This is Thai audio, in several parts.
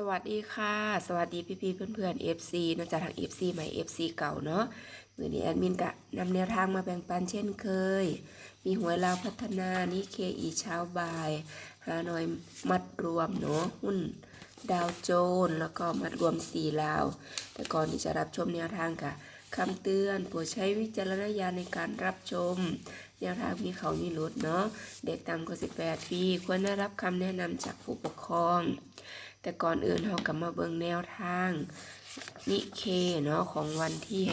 สวัสดีค่ะ สวัสดีพี่ๆเพื่อนๆ FC นอกจากทาง FC ใหม่ FC เก่าเนาะมือนี้แอดมินกะนำแนวทางมาแบ่งปันเช่นเคย มีหวยลาวพัฒนานิเคอีเช้าบ่ายฮานอยมัดรวมเนาะหุ้นดาวโจน แล้วก็มัดรวมสีลาว แต่ก่อนที่จะรับชมแนวทางค่ะคำเตือนโปรดใช้วิจารณญาณในการรับชม แนวทางมีเขามีลดเนาะเด็กต่ำกว่า18ปีควรได้รับคำแนะนำจากผู้ปกครอง แต่ก่อนอื่นเรากลับมาเบิ่งแนวทาง นิเคเนาะของวันที่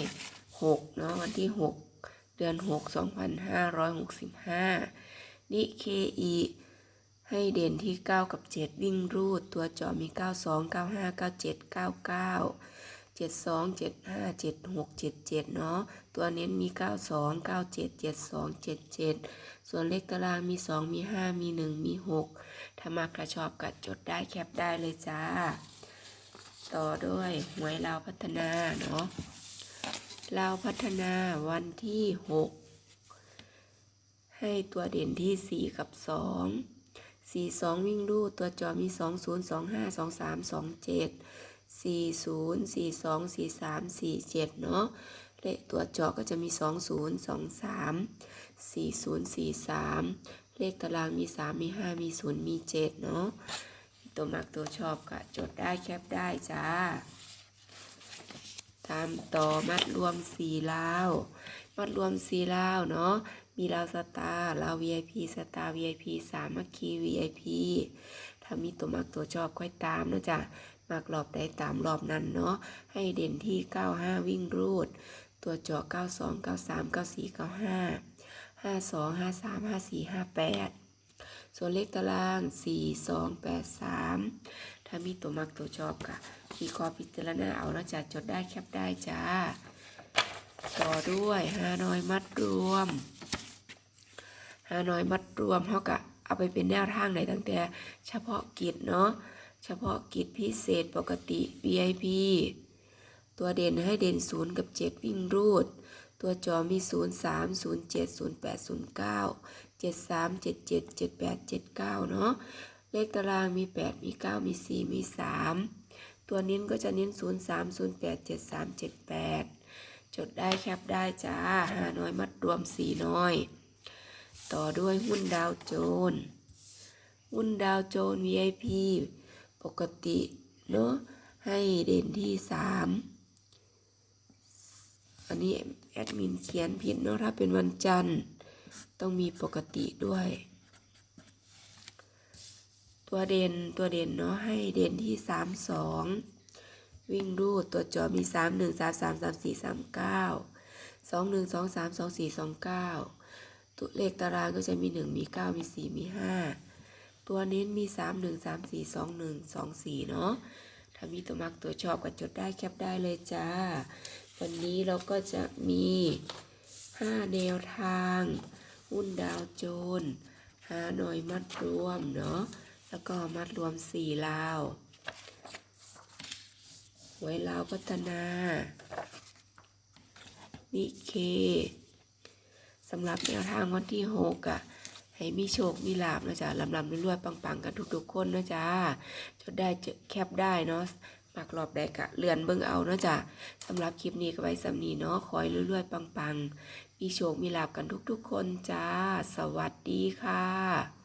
6เนาะวันที่ 6 เดือน 6 2565 นิเคอีให้เด่นที่ 9 กับ 7 วิ่งรูด ตัวจอมี 92 95 97 99 เจ็ดสองเจ็ดห้าเจ็ดหกเจ็ดเจ็ดเนาะตัวเน้นมีเก้าสองเก้าเจ็ดเจ็ดสองเจ็ดเจ็ดส่วนเลขตารางมีสองมีห้ามีหนึ่งมีหกถ้ามากระชอบกัดจดได้แคปได้เลยจ้า ต่อด้วยหวยลาวพัฒนาเนาะลาวพัฒนาวันที่หกให้ตัวเด่นที่สี่กับสองสี่สองวิ่งลู่ตัวจอมีสองศูนย์สองห้าสองสามสองเจ็ด นาะเลขตัวจอก็จะมี2 0 2 3 4 0 4 3เลขตารางมี3มี5มี0มี7เนาะตัวมักตัวชอบก็จดได้แคปได้จ้า ตามต่อมัดรวมสีลาวมัดรวมสีลาวเนาะมีลาวสตาร์ลาว VIP สตาร์ VIP สามัคคี VIP ถ้ามีตัวมักตัวชอบค่อยตามนะจ๊ะ มักรอบใดตามรอบนั้นเนาะ ให้เด่นที่ 95 วิ่งรูด ตัวจอ92 93 94 95 52 53 54 58 ส่วนเลขตาราง 4 2 8 3 ถ้ามีตัวมักตัวชอบค่ะพี่ขอพิจารณาเอานะจ๊ะจดได้แคปได้จ้า ต่อด้วยฮานอยมัดรวมฮานอยมัดรวมเขากะเอาไปเป็นแนวทางไหนตั้งแต่เฉพาะกิจเนาะ เฉพาะกิจพิเศษปกติ VIP ตัวเด่นให้เด่นศูนย์กับเจ็ดวิ่งรูด ตัวจอมีศูนย์สามศูนย์เจ็ดศูนย์แปดศูนย์เก้าเจ็ดสามเจ็ดเจ็ดเจ็ดแปดเจ็ดเก้าเนาะเลขตารางมีแปดมีเก้ามีสี่มีสามตัวเน้นก็จะเน้นศูนย์สามศูนย์แปดเจ็ดสามเจ็ดแปดจดได้แคปได้จ้าหาน้อยมัดรวมสี่น้อย ต่อด้วยหุ้นดาวโจน หุ้นดาวโจน VIP ปกติเนาะให้เด่นที่สามอันนี้แอดมินเขียนผิดเนาะถ้าเป็นวันจันทร์ต้องมีปกติด้วย ตัวเด่นตัวเด่นเนาะให้เด่นที่สามสองวิ่งรูดตัวจอมีสามหนึ่งสามสามสามสี่สามเก้าสองหนึ่งสองสามสองสี่สองเก้าตัวเลขตารางก็จะมีหนึ่งมีเก้ามีสี่มีห้า ตัวเน้นมีสามหนึ่งสามสี่สองหนึ่งสองสี่เนาะถ้ามีตัวมักตัวชอบก็จดได้แคปได้เลยจ้า วันนี้เราก็จะมีห้าแนวทาง หุ้นดาวโจนหาหน่อยมัดรวมเนาะแล้วก็มัดรวมสี่ลาวหวยลาวพัฒนานิเคสำหรับแนวทางวันที่หกอะ ให้มีโชค มีลาบนะจ๊ะลำลำรวยๆปัง ๆ กันทุก ๆ คนนะจ๊ะจดได้จแคบได้เนาะมักรอบได้กะเลื่อนเบิ่งเอาเนาะจ๊ะสำหรับคลิปนี้ก็ไว้สำนีเนาะคอยรวยๆปังๆมีโชค มีลาบกันทุกๆคนจ้า สวัสดีค่ะ